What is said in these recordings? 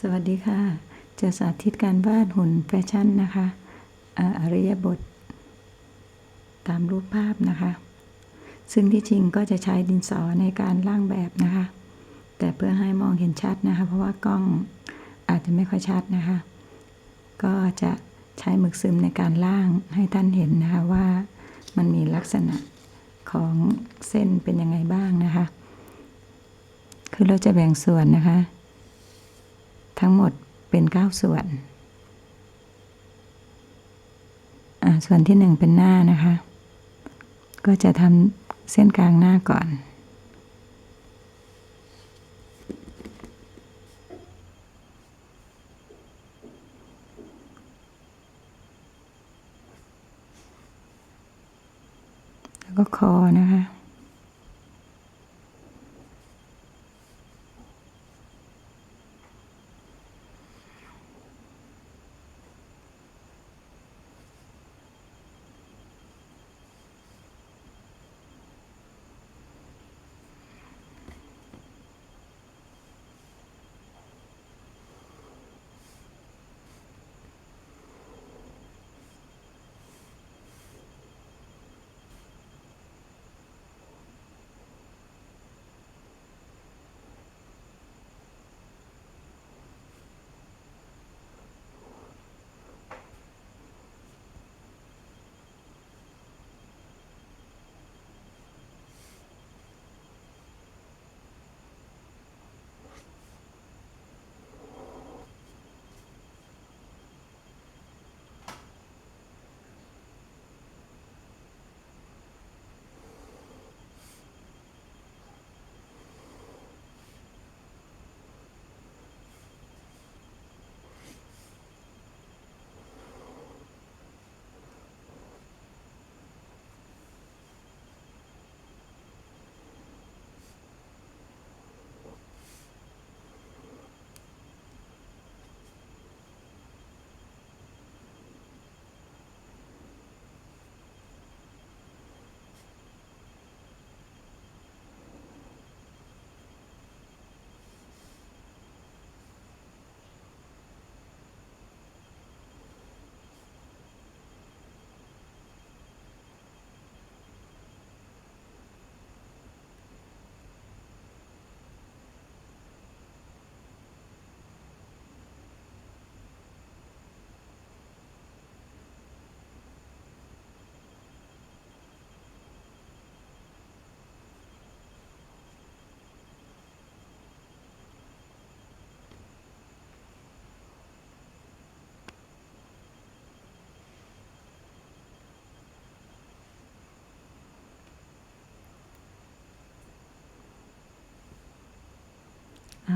สวัสดีค่ะ จะสาธิตการวาดหุ่นแฟชั่นนะคะอริยบท ตามรูปภาพนะคะ ซึ่งที่จริงก็จะใช้ดินสอในการร่างแบบนะคะ แต่เพื่อให้มองเห็นชัดนะคะ เพราะว่ากล้องอาจจะไม่ค่อยชัดนะคะ ก็จะใช้หมึกซึมในการล่างให้ท่านเห็นนะคะว่ามันมีลักษณะของเส้นเป็นยังไงบ้างนะคะ คือเราจะแบ่งส่วนนะคะ ทั้งหมดเป็น 9 ส่วนอ่าส่วนที่ 1 เป็นหน้านะคะ ก็จะทำเส้นกลางหน้าก่อน แล้วก็คอนะคะ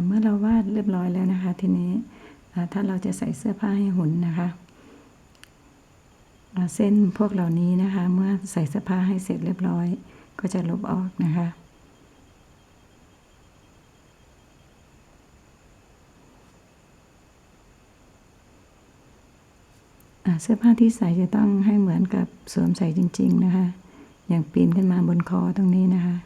เมื่อเราวาดเรียบร้อยแล้วนะคะ ทีนี้ถ้าเราจะใส่เสื้อผ้าให้หุ่นนะคะเส้นพวกเหล่านี้นะคะ เมื่อใส่เสื้อผ้าให้เสร็จเรียบร้อย ก็จะลบออกนะคะ เสื้อผ้าที่ใส่จะต้องให้เหมือนกับสวมใส่จริง ๆ นะคะ อย่างปีนขึ้นมาบนคอตรงนี้นะคะ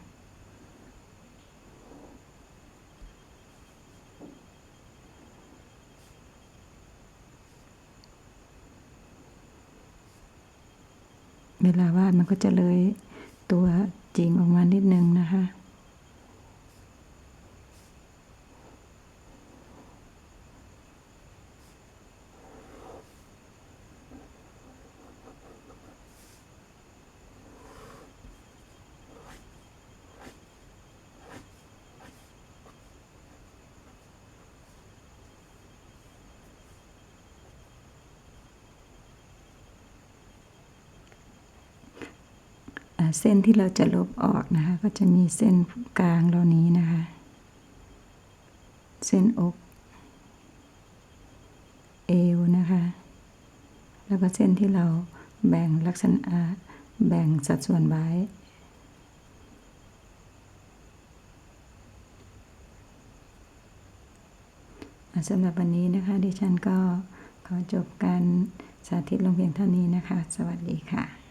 เวลาวาดมันก็จะเลยตัวจริงออกมานิดนึงนะคะ เส้นที่เราจะลบออกนะคะ ก็จะมีเส้นกลางเหล่านี้นะคะ เส้นอกเอวนะคะ แล้วก็เส้นที่เราแบ่งลักษณะแบ่งสัดส่วนไว้สำหรับวันนี้นะคะ ดิฉันก็ขอจบการสาธิตลงเพียงเท่านี้นะคะ สวัสดีค่ะ